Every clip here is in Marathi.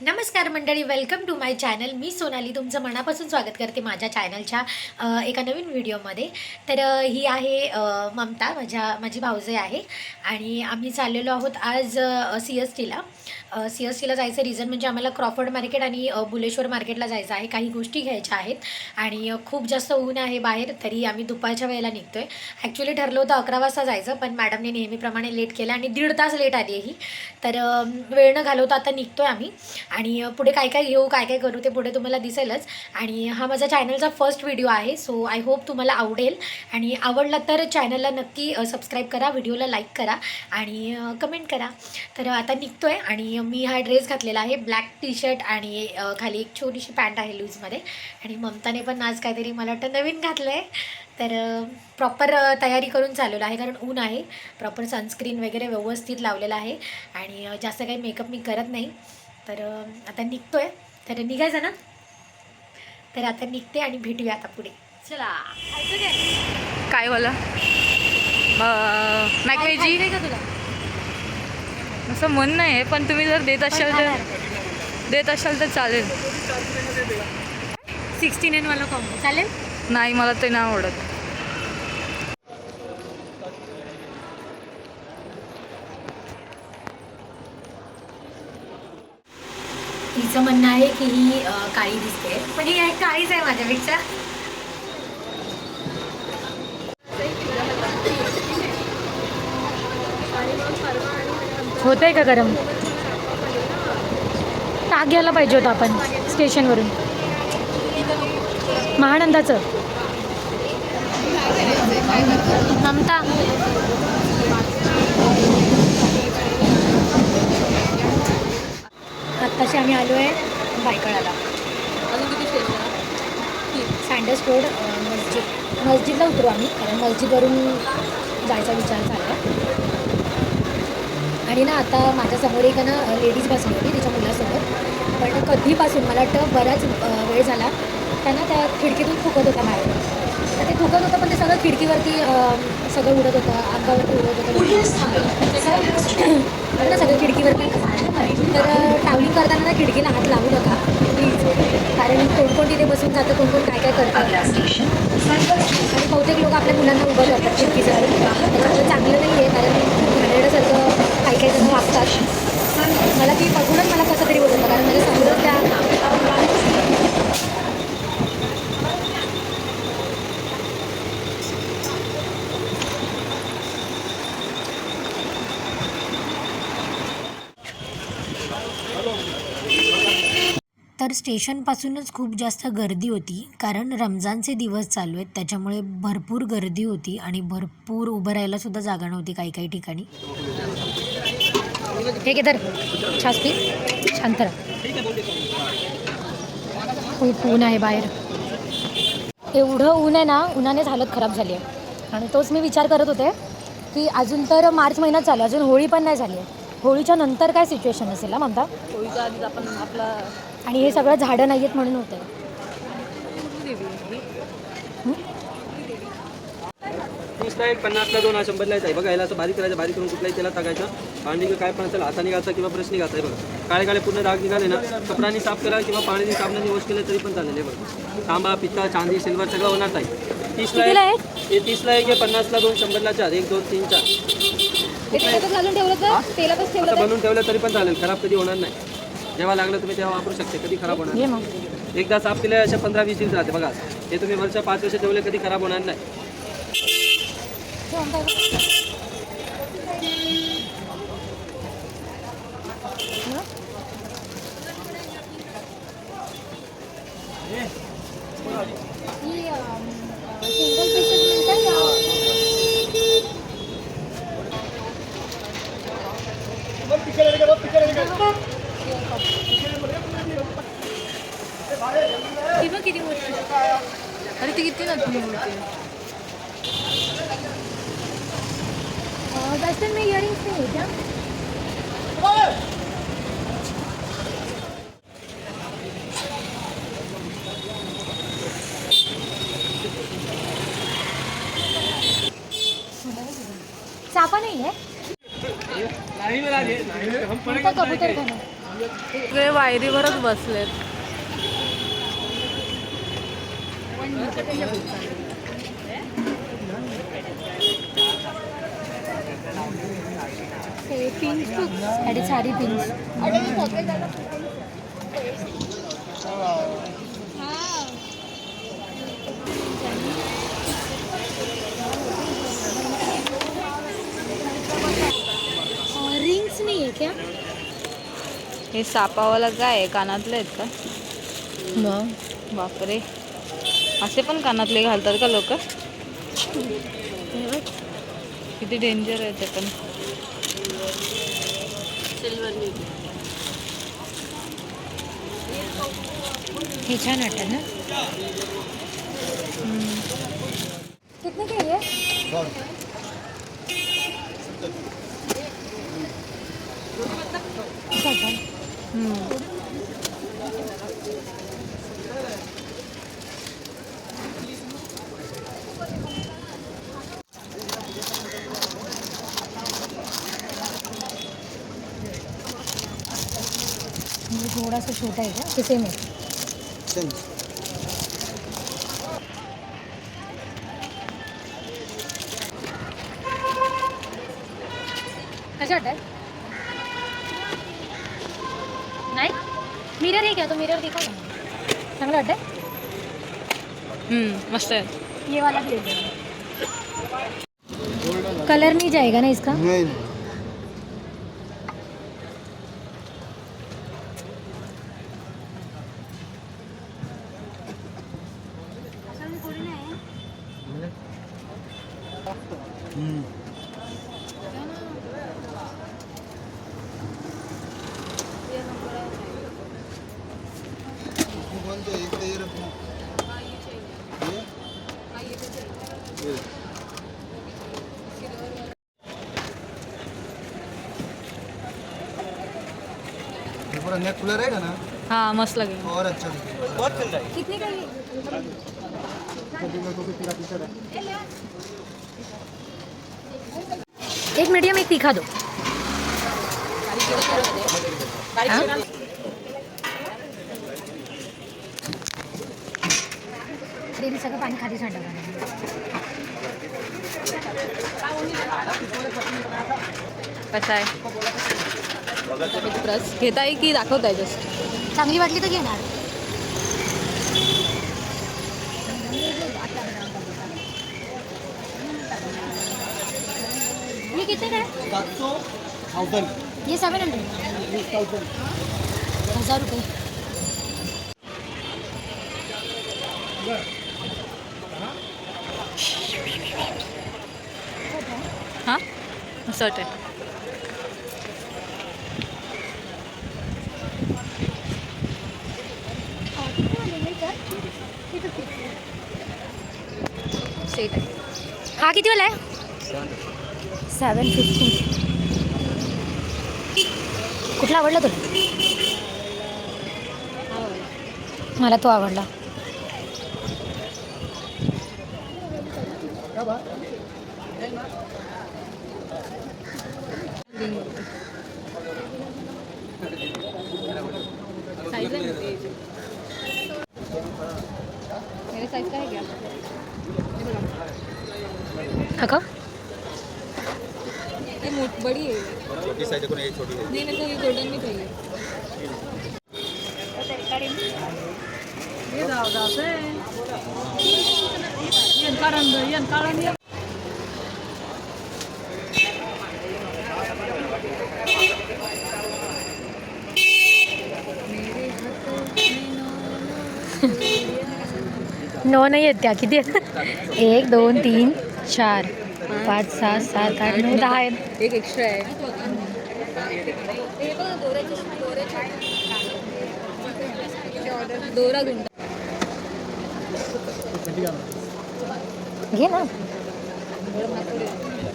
नमस्कार मंडळी वेलकम टू माय चॅनल मी सोनाली तुमचं मनापासून स्वागत करते माझ्या चॅनलच्या एका नवीन व्हिडिओमध्ये तर ही आहे ममता माझ्या माझी भाऊजे आहे. आणि आम्ही चाललेलो आहोत आज सी एस टीला सी एस टीला जायचं रिझन म्हणजे आम्हाला क्रॉफर्ड मार्केट आणि बुलेश्वर मार्केटला जायचं आहे. काही गोष्टी घ्यायच्या आहेत. आणि खूप जास्त ऊन आहे बाहेर तरी आम्ही दुपारच्या वेळेला निघतो आहे ॲक्च्युली ठरलं होतं अकरा वाजता जायचं पण मॅडमने नेहमीप्रमाणे लेट केलं आणि दीड तास लेट आली आहे ही. तर वेळ न घालवता आता निघतोय आम्ही. आणि पुढे काय काय घेऊ काय काय करू ते पुढे तुम्हाला दिसेलच. आणि हा माझा चॅनलचा फर्स्ट व्हिडिओ आहे सो आय होप तुम्हाला आवडेल. आणि आवडला तर चॅनलला नक्की सबस्क्राईब करा व्हिडिओला लाईक करा आणि कमेंट करा. तर आता निघतोय आणि मी हा ड्रेस घातलेला आहे ब्लॅक टी शर्ट आणि खाली एक छोटीशी पॅन्ट आहे लूजमध्ये आणि ममताने पण आज काहीतरी मला वाटतं नवीन घातलं आहे तर प्रॉपर तयारी करून चालवलं आहे कारण ऊन आहे. प्रॉपर सनस्क्रीन वगैरे व्यवस्थित लावलेलं आहे. आणि जास्त काही मेकअप मी करत नाही. तर आता निघतोय. तर निघायचं ना? तर आता निघते आणि भेटूया आता पुढे. चला. काय? वाला? मॅकवेजी नाही का तुला? असं मन नाही आहे पण तुम्ही जर देत असाल तर देत असाल तर चालेल. सिक्स्टी नाईनवाला कॉम्बो चालेल? नाही मला ते नाही आवडत. तिचं म्हणणं आहे की ही काळी दिसते. पण ही आहे काळीच आहे माझ्यापेक्षा. होत आहे का गरम? ताक घ्यायला पाहिजे होतं आपण स्टेशनवरून. महानंदाचं. ममता. आत्ताशी आम्ही आलो आहे बायकळाला सँडस रोड मस्जिद. मस्जिदला उतरू आम्ही कारण मस्जिदवरून जायचा विचार झाला. आणि ना आता माझ्यासमोर एक ना लेडीज बसली होती तिच्या मुलासोबत. पण कधीपासून मला वाटतं बराच वेळ झाला. त्यांना त्या खिडकीतून फुकत होता बाहेर. तर ते फुकत होतं पण ते सगळं खिडकीवरती सगळं उडत होतं अंगावरती उडत होतं. ना सगळं खिडकीवरती. तर ट्रॅव्हलिंग करताना ना खिडकीला हात लावू नका प्लीज कारण कोण कोण तिथे बसून जातं कोण कोण काय काय करतं आणि बहुतेक लोक आपल्या मुलांना उभं करतात खिडकीचं त्याच्यामुळे चांगलं नाही आहे कारण घाणेरड्यासारखं काही काही जण वागतात. मला ती बघूनच मला कसं तरी होतं कारण माझ्या समोरच त्या तर स्टेशनपासूनच खूप जास्त गर्दी होती कारण रमजानचे दिवस चालू आहेत त्याच्यामुळे भरपूर गर्दी होती आणि भरपूर उभं राहायला सुद्धा जागा नव्हती काही काही ठिकाणी. हे घे तर छास शांत खूप ऊन आहे बाहेर. एवढं ऊन आहे ना उन्हानेच हालत खराब झाली आहे. आणि तोच मी विचार करत होते की अजून तर मार्च महिन्यात चालू आहे, अजून होळी पण नाही झाली आहे. होळीच्या नंतर काय सिच्युएशन असेल ना म्हणता होळीच्या आधीच आपण आपला आणि हे सगळं झाडं नाही आहेत म्हणून होतं. तीसला एक पन्नासला दोन हा शंभरला आहे. बघा याला असं बारीक करायचं बारीक करून कुठल्याही तेलात टाकायचं. पाणी काय पण असेल हाताने घालचा किंवा ब्रशने बघा. काळे काळे पूर्ण डाग निघाले ना साफ करा किंवा पाण्याने साबणाने वॉश केलं तरी पण चालेल बघा. तांबा पित्ता चांदी सिल्वर सगळं होणार नाही. तीसला? एक हे तीसला एक पन्नासला दोन शंभरला चार. एक दोन तीन चार. घालून ठेवलं तर? तेलातच आता बनवून ठेवलं तरी पण चालेल. खराब कधी होणार नाही. जेव्हा लागलं तुम्ही तेव्हा वापरू शकते कधी खराब होणार घे नाही. मग. एकदा साफ केल्या अशा पंधरा वीस दिवस राहते बघा. हे तुम्ही वर्ष पाच वर्ष ठेवले कधी खराब होणार नाही मोठी अरे ती किती ना तुम्ही मूर्ती वेस्टर्न में इयरिंग्स नहीं है क्या? चापा नहीं है? सगळे वायरीवरच बसलेत. साडे साडी पिंक्स रिंग्स नाही आहे क्या? हे सापावाला काय आहे कानातले आहेत का? मग बापरे. असे पण कानातले घालतात का लोक? किती डेंजर आहे ते पण. हे छान वाटतं ना? कितने के ये हम्म. म्हणजे थोडासा छोटा आहे का ते सेम। आहे कसं वाटत नाही मिरर आहे क्या? तो मिरर दिखा चांगलं वाटतं हम्म, मस्त आहे ये वाला भी कलर नहीं जाएगा ना इसका? नहीं। एक ये रखना। ये? पूरा नेक खुला रहेगा ना? हा मस्त लागेल और अच्छा दिखेगा कितने का ये? एक मीडियम एक तीखा दो। हाँ? बेबी सगळं पाणी खाली सांडलं कसा आहे? घेताय की दाखवताय जस्ट चांगली वाटली तर घेणार. ये कितने का है सेवन हंड्रेड हजार रुपये. हां सेट आहे. हा किती वाला आहे? सेवन फिफ्टी कुठला आवडला तुला? मला तो आवडला. साईज आहे मेरे साइज का क्या? का ये मोट बड़ी है। छोटी साइज देखो ना ये छोटी है। नहीं मेरे को ये गोल्डन में चाहिए ये दाव दाव से ये कारण दो ये कारण ये नऊ नाही आहेत त्या किती आहेत? एक दोन तीन चार पाच सहा सात आठ नऊ दहा आहेत. एक एक्स्ट्रा आहे. दोरा घे ना.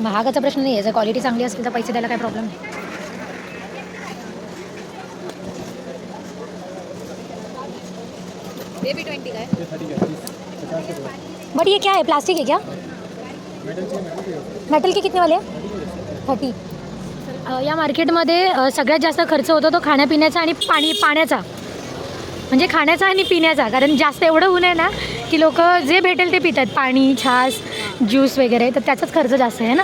महागाचा प्रश्न नाही आहे जर क्वालिटी चांगली असेल तर पैसे द्यायला काय प्रॉब्लेम नाही. ये भी ट्वेंटी का है? बट ये क्या है? प्लास्टिक है क्या? मेटल के कितने वाले हैं? थर्टी या मार्केटमध्ये सगळ्यात जास्त खर्च होतो तो खाण्यापिण्याचा आणि पाणी पाण्याचा. म्हणजे खाण्याचा आणि पिण्याचा. कारण जास्त एवढं ऊन आहे ना की लोक जे भेटेल ते पितात. पाणी छास ज्यूस वगैरे. तर त्याचाच खर्च जास्त आहे ना?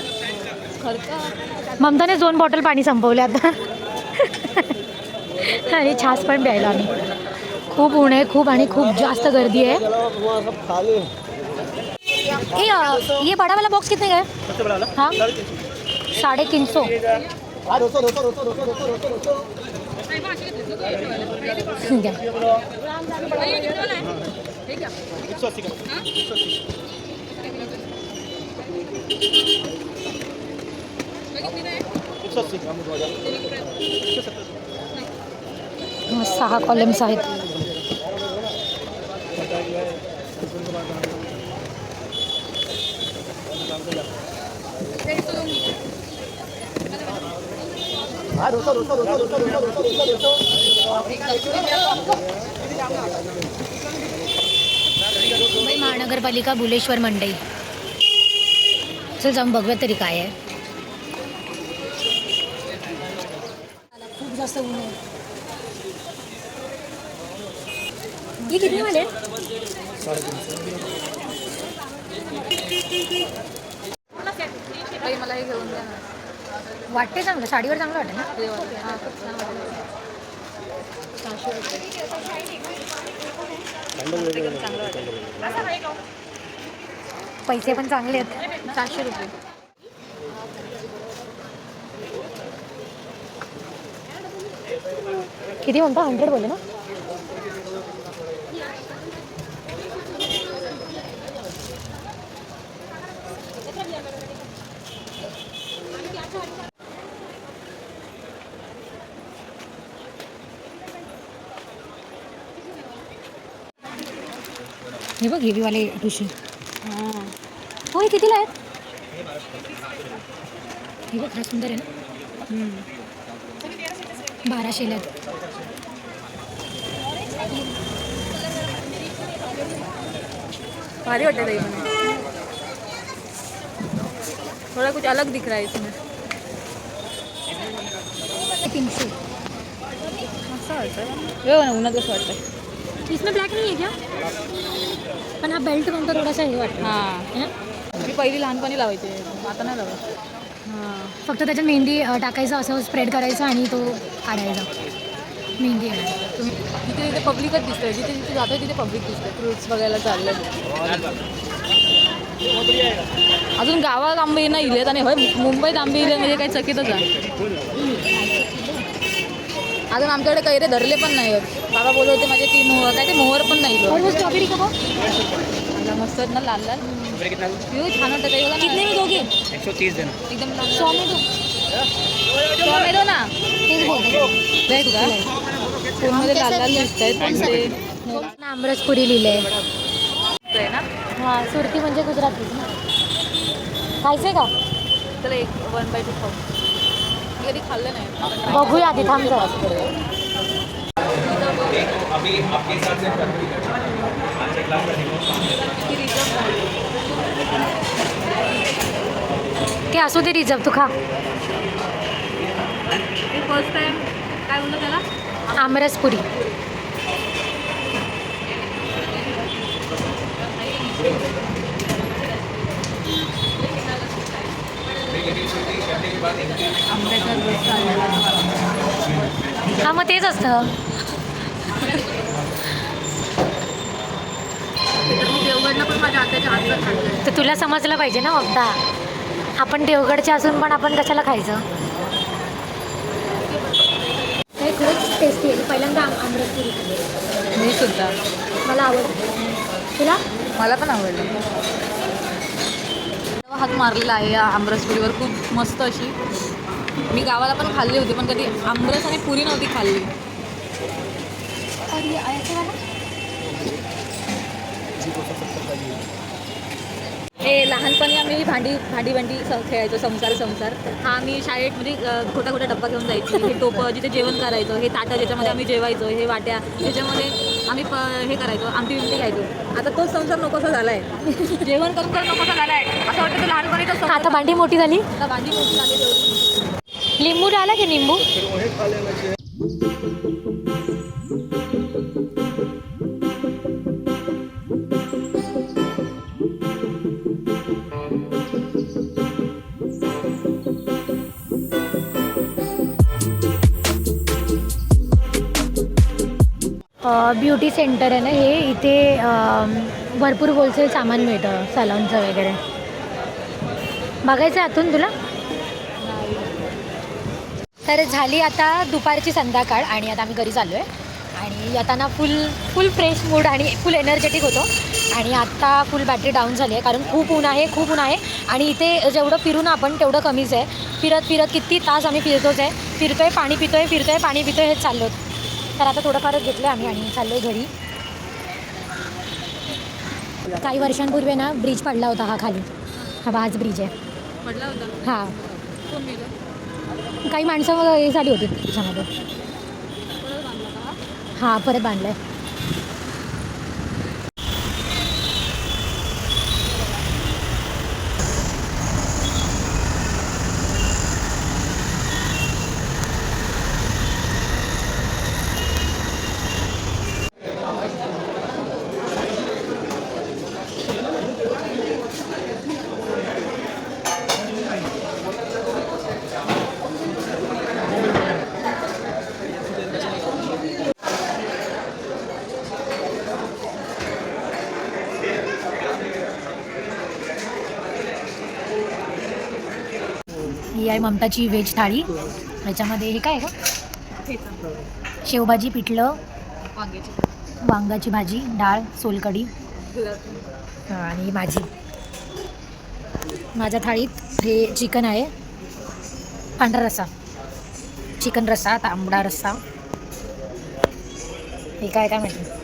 खर्च ममताने दोन बॉटल पाणी संपवले आता. आणि छास पण प्यायला आम्ही. खूप ऊन आहे खूप आणि खूप जास्त गर्दी ए अ, ये बड़ा वाला बॉक्स कितने का है हाँ? साढ़े तीन सौ सहा कॉलम्स आहेत. मुंबई महानगरपालिका बुलेश्वर मंडई. चल जाऊन बघूया तरी काय आहे. खूप जास्त ऊन आहे. हे किती वाले मला हे घेऊन द्या वाटते चांगलं साडीवर चांगलं वाटेल ना. हा. सहाशे रुपये. पैसे पण चांगले आहेत सहाशे रुपये किती म्हणता हंड्रेड बोले ना हे बघ हेवीवाले टुशी हां होय कितीला आहेत? हे बघ हा सुंदर आहे ना? बाराशेला आहेत. भारी वाटत आहे थोड़ा कुछ अलग दिख रहा है इसमें तीनशे. असं वाटतं हो उन्हात कसं वाटतं इसमें ब्लॅक नाही आहे क्या पण हा बेल्ट कोणता थोडासा हे वाटतं. हां. है? मी पहिली लहानपणी लावायचे आता नाही लावत. हां. फक्त त्याच्यात मेहंदी अ, टाकायचं असं स्प्रेड करायचं आणि तो काढायचा. मेहंदी येणार. तिथे तिथे पब्लिकच दिसतंय. जिथे जिथे जातोय तिथे पब्लिक दिसतंय. फ्रुट्स बघायला चाललंय. अजून गावात आंबे ना इलेत आणि होय मुंबईत आंबे इले म्हणजे काही चकितच आहे. अजून आमच्याकडे कैरे धरले पण नाही आहेत बाबा बोलत होते माझे की मोहर काय ते मोहर पण नाही स्ट्रॉबेरी का मस्त ना लाल लाल. व्यू छान वाटत आहे कितने में दोगे? एकदम लाल सौ में दो. टोमॅटो ना? तेच बोलते. का? फोनमध्ये लाल लाल दिसत आहेत पण ते आमरसपुरी लिहिले. आहे ना? हां सुरती म्हणजे गुजरातीच ना खायचंय का? चला एक वन बाय टू खाऊ. मी कधी खाल्लं नाही. बघूया आधी थांब जरा. ते असू दे रिझर्व तू खा. फर्स्ट टाइम काय बोलतो त्याला? आमरसपुरी आंब्याचा रस चाललेला हा मग तेच असतं. तर तुला समजलं पाहिजे ना ममता आपण देवगडचे असून पण आपण कशाला खायचं? हे खरंच टेस्टी आहे. पहिल्यांदा. मी सुद्धा. मला आवडतं तुला? मला पण आवडलं. हात मारलेला आहे या आमरसपुरीवर खूप मस्त अशी. मी गावाला पण खाल्ली होती पण कधी आमरस आणि पुरी नव्हती खाल्ली? हे लहानपणी आम्ही ही भांडी भांडी भांडी स- खेळायचो संसार संसार. हा आम्ही शाळेत म्हणजे खोटा खोटा डब्बा घेऊन जायची. हे टोपं जिथे जेवण करायचो हे ताटं ज्याच्यामध्ये आम्ही जेवायचो हे वाट्या त्याच्यामध्ये आम्ही प हे करायचो आमटी बिमटी घ्यायचो आता तोच संसार नकोसा झाला आहे जेवण करून करून नकोसा झाला आहे असं वाटतं तो लहानपणी तो संसार आता भांडी मोठी झाली? आता भांडी मोठी झाली. तेवढी लिंबू डाला की निंबू? ब्युटी सेंटर आहे ना हे इथे भरपूर होलसेल सामान मिळतं सलॉनचं वगैरे. बघायचं आहे आतून तुला? तर झाली आता दुपारची संध्याकाळ आणि आता आम्ही घरी चाललो आहे आणि येताना फुल फुल फ्रेश मूड आणि फुल एनर्जेटिक होतो. आणि आत्ता फुल बॅटरी डाऊन झाली आहे कारण खूप ऊन आहे खूप ऊन आहे. आणि इथे जेवढं फिरू ना आपण तेवढं कमीच आहे. फिरत फिरत किती तास आम्ही फिरतोच आहे. फिरतोय पाणी पितोय फिरतोय पाणी पितोय हेच चाललो तर आता थोडंफारच घेतलं आम्ही आणि चाललो आहे घरी. काही वर्षांपूर्वी ना ब्रिज पडला होता हा खाली. हा बा हाच ब्रिज आहे. पडला होता? हां? काही माणसं हे झाली होती त्याच्यामध्ये. हा? हां परत बांधलं आहे आहे ममताची व्हेज थाळी. ह्याच्यामध्ये हे काय आहे का? शेवभाजी पिठलं वांग्याची वांगाची भाजी डाळ सोलकढी आणि भाजी. माझ्या थाळीत हे चिकन आहे. पांढरा रस्सा. चिकन रस्सा तांबडा रस्सा. हे काय काय माहिती?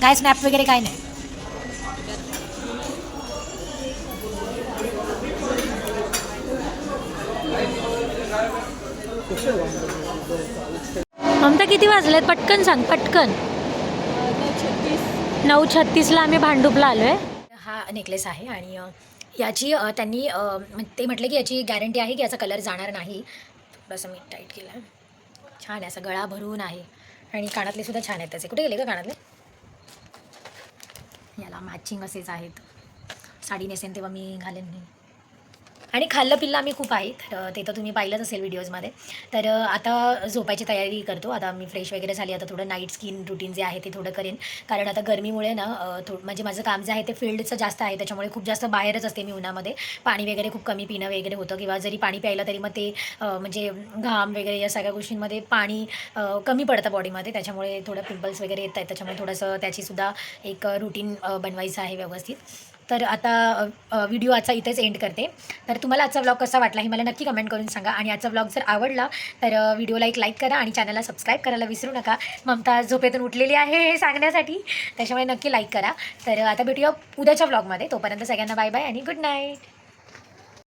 काय स्नॅप वगैरे काय नाही. ममता किती वाजलेत? पटकन सांग पटकन. नऊ छत्तीसला आम्ही भांडूपला आलो आहे हा नेकलेस आहे आणि याची त्यांनी ते म्हटलं की याची गॅरंटी आहे की याचा कलर जाणार नाही. थोडासा मी टाईट केलं. आहे छान आहे असा गळा भरून आहे. आणि कानातले सुद्धा छान आहेत त्याचे कुठे गेले का कानातले? याला मॅचिंग असेच आहेत. साडी नेसेन तेव्हा मी घालेन नाही. आणि खाल्लं पिल्लं आम्ही खूप आहे. तर ते तर तुम्ही पाहिलंच असेल व्हिडिओजमध्ये. तर आता झोपायची तयारी करतो. आता मी फ्रेश वगैरे झाली. आता थोडं नाईट स्किन रुटीन जे आहे ते थोडं करेन. कारण आता गरमीमुळे ना थो म्हणजे माझं काम जे आहे ते फील्डचं जास्त आहे. त्याच्यामुळे खूप जास्त बाहेरच असते मी उन्हामध्ये. पाणी वगैरे खूप कमी पिणं वगैरे होतं. किंवा जरी पाणी प्यायलं तरी मग ते म्हणजे घाम वगैरे या सगळ्या गोष्टींमध्ये पाणी कमी पडतं बॉडीमध्ये त्याच्यामुळे थोडं पिंपल्स वगैरे येत आहेत. त्याच्यामुळे थोडंसं त्याचीसुद्धा एक रुटीन बनवायचं आहे व्यवस्थित. तर आता व्हिडिओ आजचा इथेच एंड करते. तर तुम्हाला आजचा व्लॉग कसा वाटला हे मला नक्की कमेंट करून सांगा. आणि आजचा व्लॉग जर आवडला तर व्हिडिओला एक लाईक करा आणि चॅनलला सबस्क्राईब करायला विसरू नका. ममता झोपेतून उठलेली आहे हे सांगण्यासाठी. त्याच्यामुळे नक्की लाईक करा. तर आता भेटूया उद्याच्या व्लॉगमध्ये तोपर्यंत सगळ्यांना बाय बाय आणि गुड नाईट